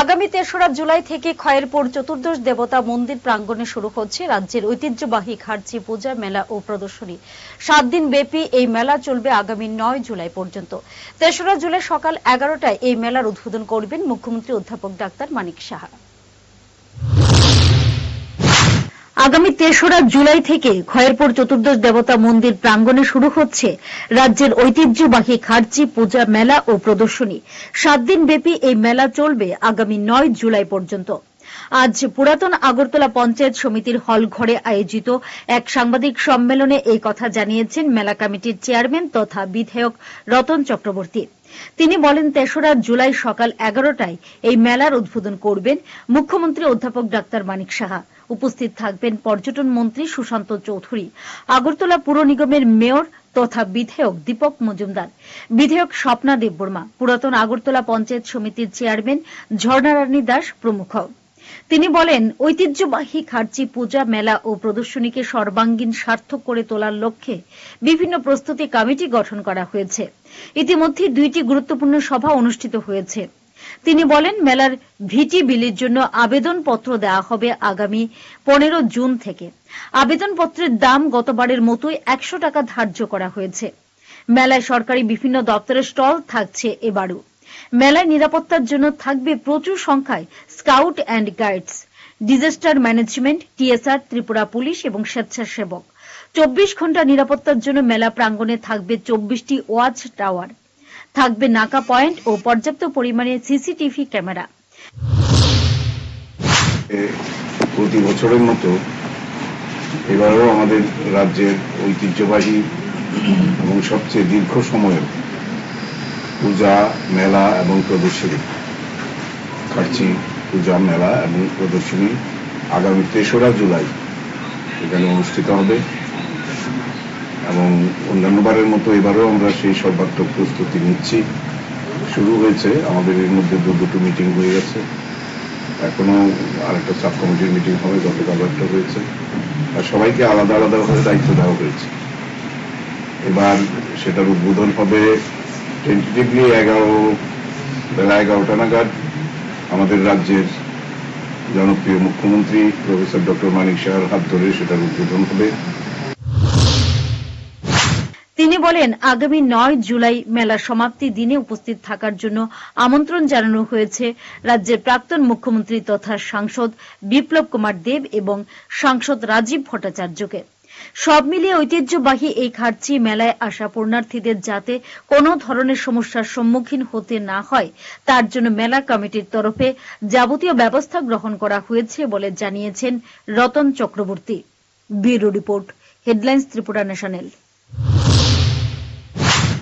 আগামী তেসরা জুলাই থেকে খয়েরপুর চতুর্দশ দেবতা মন্দির প্রাঙ্গণে শুরু হচ্ছে রাজ্যের ঐতিহ্যবাহী খার্চি পূজা, মেলা ও প্রদর্শনী। সাত দিন ব্যাপী এই মেলা চলবে আগামী নয় জুলাই পর্যন্ত। তেসরা জুলাই সকাল এগারোটায় এই মেলার উদ্বোধন করবেন মুখ্যমন্ত্রী অধ্যাপক ডাক্তার মানিক সাহা। আগামী তেসরা জুলাই থেকে খয়েরপুর চতুর্দশ দেবতা মন্দির প্রাঙ্গনে শুরু হচ্ছে রাজ্যের ঐতিহ্যবাহী খার্চি পূজা মেলা ও প্রদর্শনী। সাত দিন ব্যাপী এই মেলা চলবে আগামী নয় জুলাই পর্যন্ত। আজ পুরাতন আগরতলা পঞ্চায়েত সমিতির হল ঘরে আয়োজিত এক সাংবাদিক সম্মেলনে এই কথা জানিয়েছেন মেলা কমিটির চেয়ারম্যান তথা বিধায়ক রতন চক্রবর্তী। তিনি বলেন, তেসরা জুলাই সকাল এগারোটায় এই মেলার উদ্বোধন করবেন মুখ্যমন্ত্রী অধ্যাপক ডাক্তার মানিক সাহা। উপস্থিত থাকবেন পর্যটন মন্ত্রী সুশান্ত চৌধুরী, আগরতলা পুর নিগমের মেয়র তথা বিধায়ক দীপক মজুমদার, বিধায়ক স্বপ্না দেববর্মা, পুরাতন আগরতলা পঞ্চায়েত সমিতির চেয়ারম্যান ঝর্ণারানী দাস প্রমুখ। তিনি বলেন, ঐতিহ্যবাহী খার্চি পূজা মেলা ও প্রদর্শনীকে সর্বাঙ্গীন সার্থক করে তোলার লক্ষ্যে বিভিন্ন প্রস্তুতি কমিটি গঠন করা হয়েছে। ইতিমধ্যে দুইটি গুরুত্বপূর্ণ সভা অনুষ্ঠিত হয়েছে। তিনি বলেন, মেলার ভিটি বিলির জন্য আবেদনপত্র দেওয়া হবে আগামী পনেরো জুন থেকে। আবেদনপত্রের দাম গতবারের মতোই একশো টাকা ধার্য করা হয়েছে। মেলায় সরকারি বিভিন্ন দপ্তরের স্টল থাকছে এবারও। মেলায় নিরাপত্তার জন্য থাকবে প্রচুর সংখ্যায় scout and guides, disaster management, TSR, Tripura police এবং স্বেচ্ছাসেবক। চব্বিশ ঘণ্টা নিরাপত্তার জন্য মেলা প্রাঙ্গণে থাকবে চব্বিশটি ওয়াচ টাওয়ার। থাকবে নাকা পয়েন্ট ও পর্যাপ্ত পরিমাণে সিসিটিভি ক্যামেরা। প্রতি বছরের মতো এবারও আমাদের রাজ্যের ঐতিহ্যবাহী এবং সবচেয়ে দীর্ঘ সময়ের পূজা, মেলা এবং প্রদর্শনী। খার্চি পূজা, মেলা এবং প্রদর্শনী আগামী তেসরা জুলাই। এখানে অনুষ্ঠিত হবে। এবং অন্যান্যবারের মতো এবারও আমরা সেই সর্বাত্মক প্রস্তুতি নিচ্ছি। শুরু হয়েছে, আমাদের এর মধ্যে দু দুটো মিটিং হয়ে গেছে। এখনও আরেকটা সাব কমিটির মিটিং হবে, গতকাল একটা হয়েছে। আর সবাইকে আলাদা আলাদাভাবে দায়িত্ব দেওয়া হয়েছে। এবার সেটার উদ্বোধন হবে টেন্টেটিভলি এগারো বেলা এগারোটা নাগাদ আমাদের রাজ্যের জনপ্রিয় মুখ্যমন্ত্রী প্রফেসর ডক্টর মানিক শাহর হাত ধরে সেটার উদ্বোধন হবে। তিনি বলেন, আগামী নয় জুলাই মেলার সমাপ্তি দিনে উপস্থিত থাকার জন্য আমন্ত্রণ জানানো হয়েছে রাজ্যের প্রাক্তন মুখ্যমন্ত্রী তথা সাংসদ বিপ্লব কুমার দেব এবং সাংসদ রাজীব ভট্টাচার্যকে। সব মিলিয়ে ঐতিহ্যবাহী এই খার্চি মেলায় আসা পূর্ণার্থীদের যাতে কোনো ধরনের সমস্যার সম্মুখীন হতে না হয়, তার জন্য মেলা কমিটির তরফে যাবতীয় ব্যবস্থা গ্রহণ করা হয়েছে বলে জানিয়েছেন Ratan Chakraborty. Bureau report, headlines Tripura national.